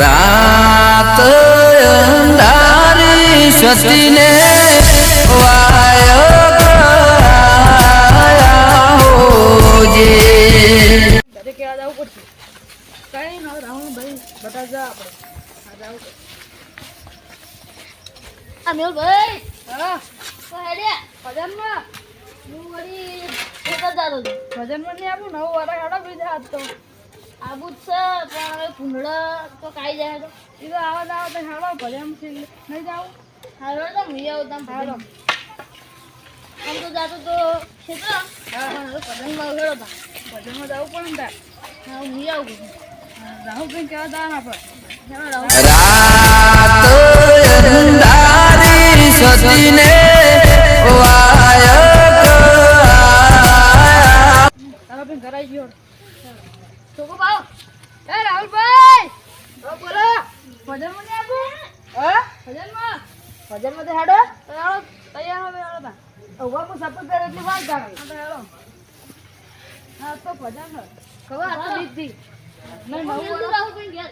રાત અંધારી સતીને વાય હોજે ઘરે કેવા જવું પડશે? કઈ ના રાહુલ ભાઈ બધા જા આપણે આ મેલ ભાઈ હા? તો હેડ્યા ભજનમાં? હું વળી ભજનમાં નહીં આપું નવું વાળા હાડો બીજા હાથ તો. આબુ જ છે પણ હવે ભૂંડળા તો કાઈ જાય તો. એ તો આવા તો હાડો ભજન છે. નહીં જાવું? હારો તો હું આવું તમ હાડો આમ તો જાતો તો ખેતર. હા પણ ભજનમાં ઉઘેડો તા. ભજનમાં જવું પડે ને તાર. હા હું આવું. દાન આપણે રાત અંધારી સતીને વાય કરાઈ ગયો. છોકરો પાવ એ રાહુલભાઈ. હા બોલો. ભજનમાં નહીં આવું? હા? ભજનમાં? ભજનમાં તો હાડો. તો હાલો તૈયાર હવે હાલો તા. ઊભા હું સપોર્ટ કરે એટલી વાત જાણે હા તો હાલો હા તો ભજન હે. ખબર આ તો હા. નહીં નવું કીધું વાળું. રાહુલ ભાઈ ઘેર.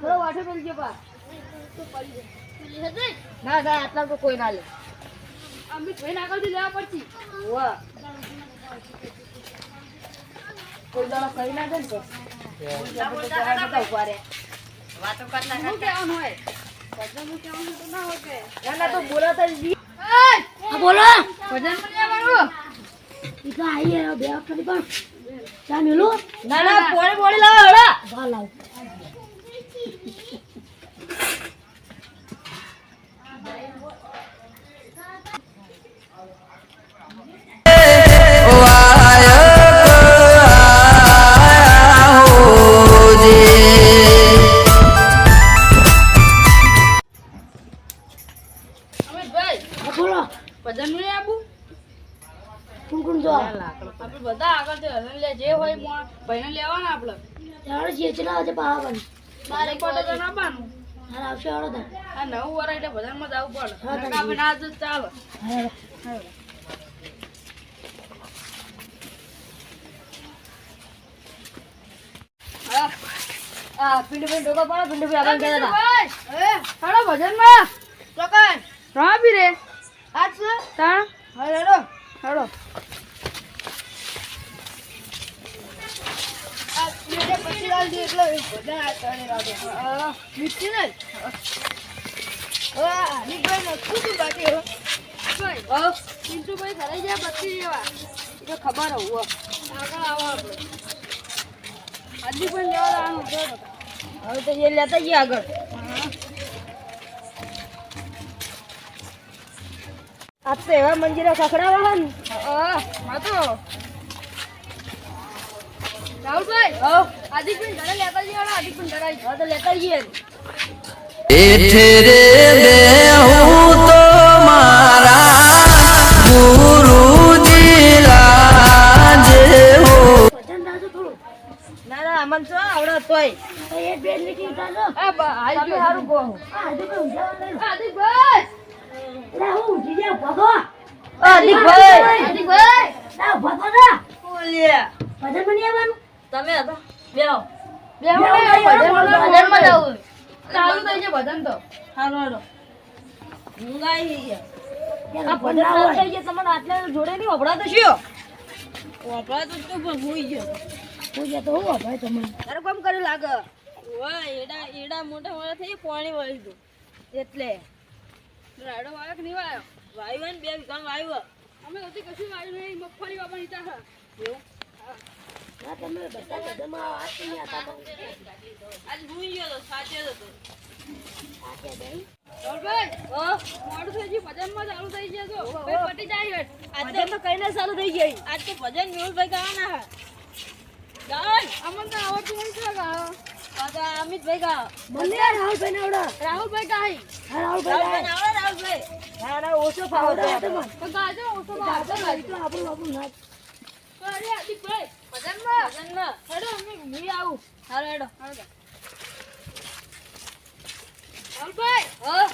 થોડો વાઠો પેલી પા તો પડી જાય ના ના આટલા તો કોઈ ના લે. ભાઈ આગળથી લેવા વાહ કોઈ દાડો કરી ના દે ને તો. વાતો કરતા શું કહેવાનું હોય ભજનનું કહેવાનું તો ના હોય કે ના ના તો બોલાતા જ બોલો ભજનમાં મને આવવાનું ઈ તો આઈએ બે વખત પણ ચા મેલું? ના ના પોણી પોળી લાવો હળા વા લાવ. આવશે હાલો તા આ નવું વર એટલે ભજનમાં જવું પડે. આપણે ના જ ચાલે. આ પિંડ પિંડ ડોકો પાડો પિંડ પિંડ આગળ ગયા હતા હાડો ભજનમાં. ચોકન. રા બી રે આજ છે? તા હેડો હેડો આ પીડે પછી લાલ દે એટલે બધા આ તણે રાડો હા મિટી ને હા નીકળ ને શું શું બાકી હો ભાઈ હા પિન્ટુ ભાઈ ઘરે જાય બત્તી જેવા એ તો ખબર હોવ આગળ આવો આપણે આજે પણ લેવા હવે તો એ લેતા જઈએ આગળ. આ તો એવા મંજીરા ખખડાવા હે હા તો રાહુલભાઈ ઘરે લેતા જઈએ પણ ઘરે તો લેતા જઈએ તમે હતા? બેહો. બે ભજનમાં જવું. ચાલુ થઈ છે ભજન તો હાલો હાલો ઊંઘાઈ ગયા આ ભજન ગયા તમને આટલા જોડે નહીં વપરાતો શું વપરાતો તો પણ ભૂઈ ગયો હું જ્યાં તો હું ભાઈ તમને તારે કોમ કર્યું લાગે વાહ એડા એડા મોટા મોટા થઈ પાણી વાળી દો એટલે રાડો વાયો કે નહીં વાયો વાયો ને બે વીઘા વાયો. અમે કશું વાયુ નહીં મગફળી વાપરતા હા એવું? ના તમે બધા નહીં આતા પણ આજ ભૂઈ ગયો તો સાચે જ હતો આકે દઈ રાહુલભાઈ મોડું થઈ ગયું ભજનમાં ચાલુ થઈ ગયા તો ભાઈ પટી જાય હેઠ. આજ તો કઈને ચાલુ થઈ ગઈ હા. રાહુલભાઈ અરે આદિકભાઈ ભજનમાં ભજનમાં હેડો અમે ઘૂમી આવું હાલો હેડો હાલો રાહુલભાઈ હા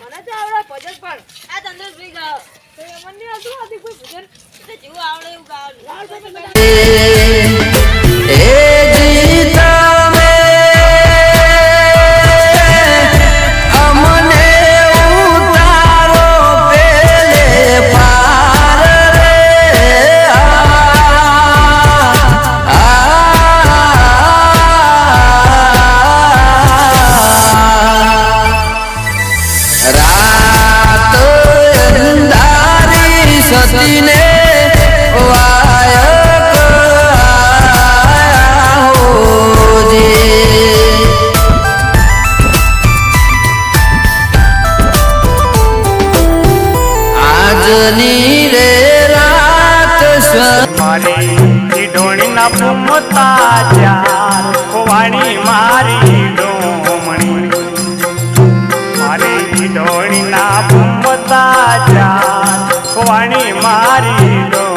મને તો આવડે ભજન પણ. આ ચંદ્રભાઈ ગાવ તો મને ભજન જેવું આવડે એવું ગાવાનું પાણી મારી લો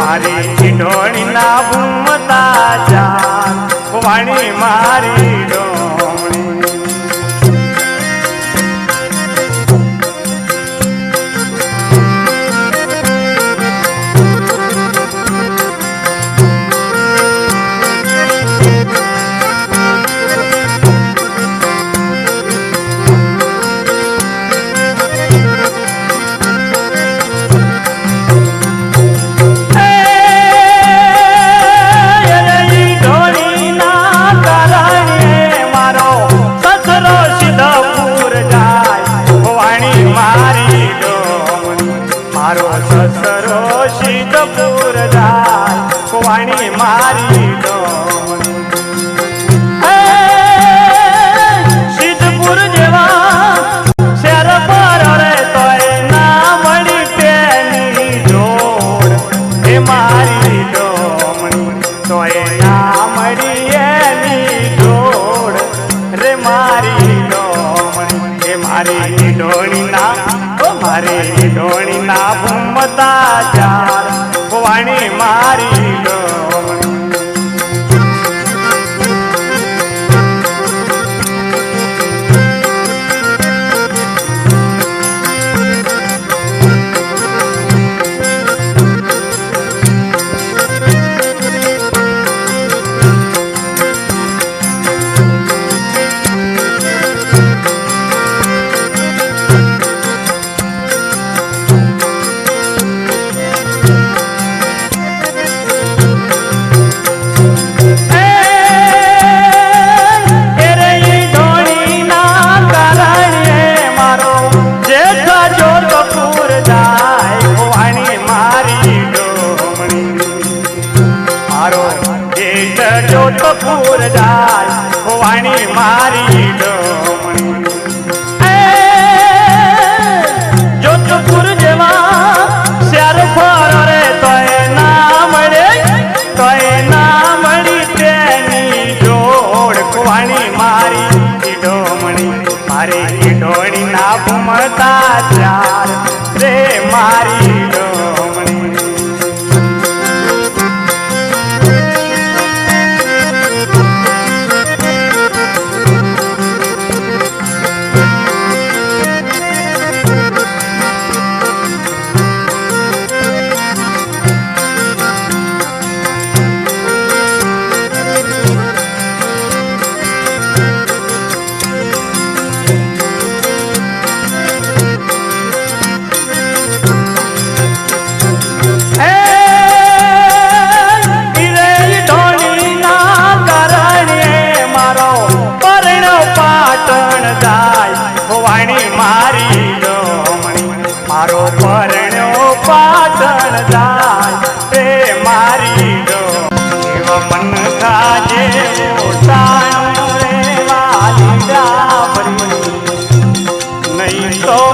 મારી ઢીંઢોણી ના ભૂમતા જા. વાણી મારી ડો તો પૂર જાય વાણી મારી લો.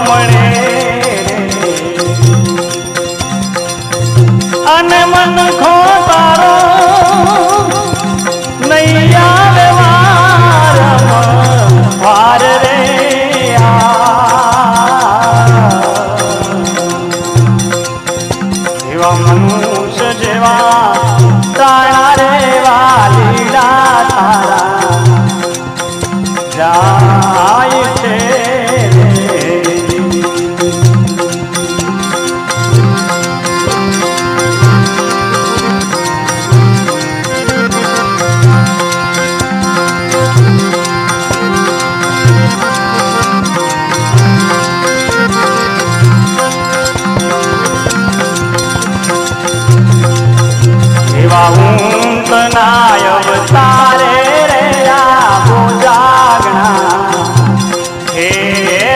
મળે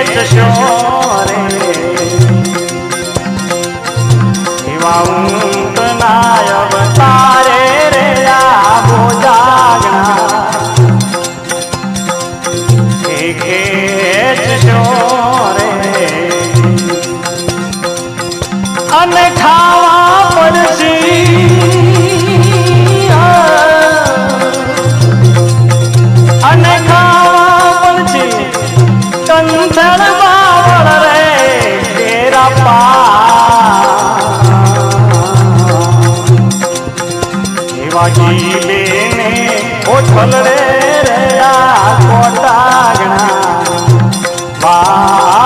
the show. શણ બાવળ રે તેરા પા. ગી બેને ઓઠલ રે રે આ કોટાગણા. બા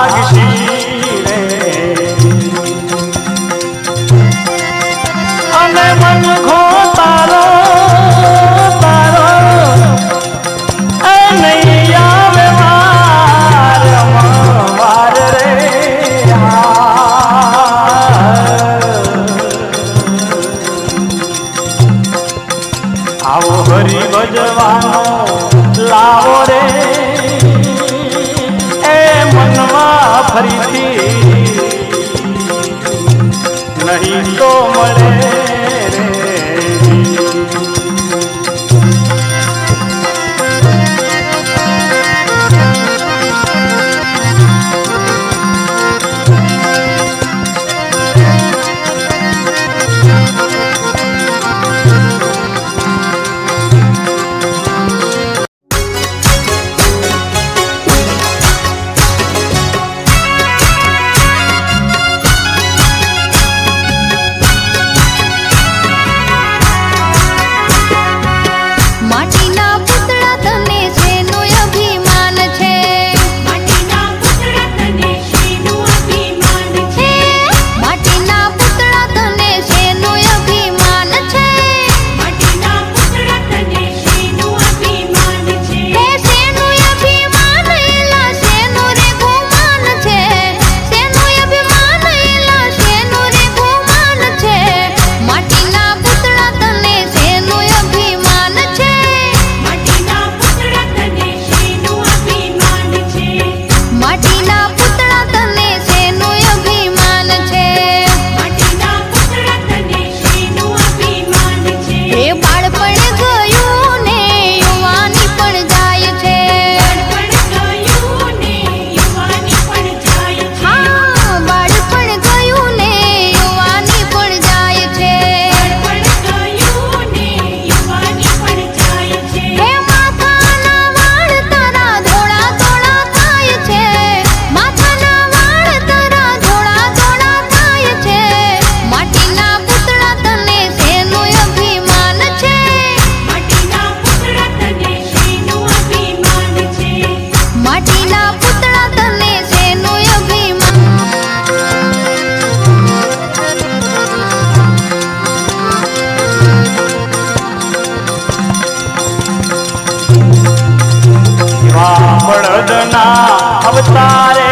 બળદના અવતારે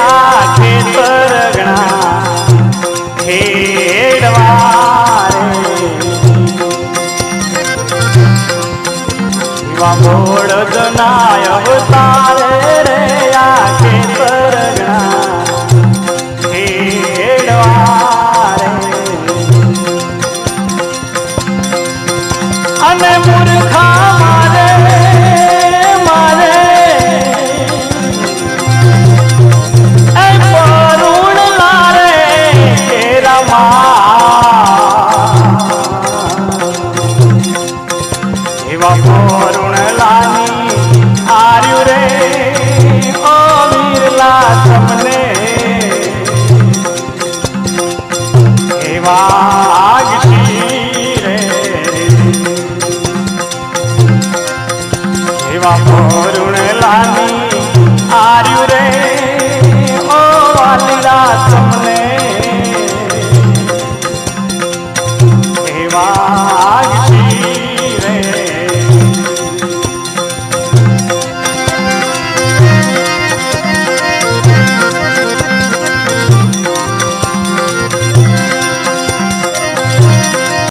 આ ખેતર ગણા ખેડવા બળદના અવતારે રે આ ખેતર ગણા અને મૂર્ખા એવા મોરુણ લાલી આર્યું રે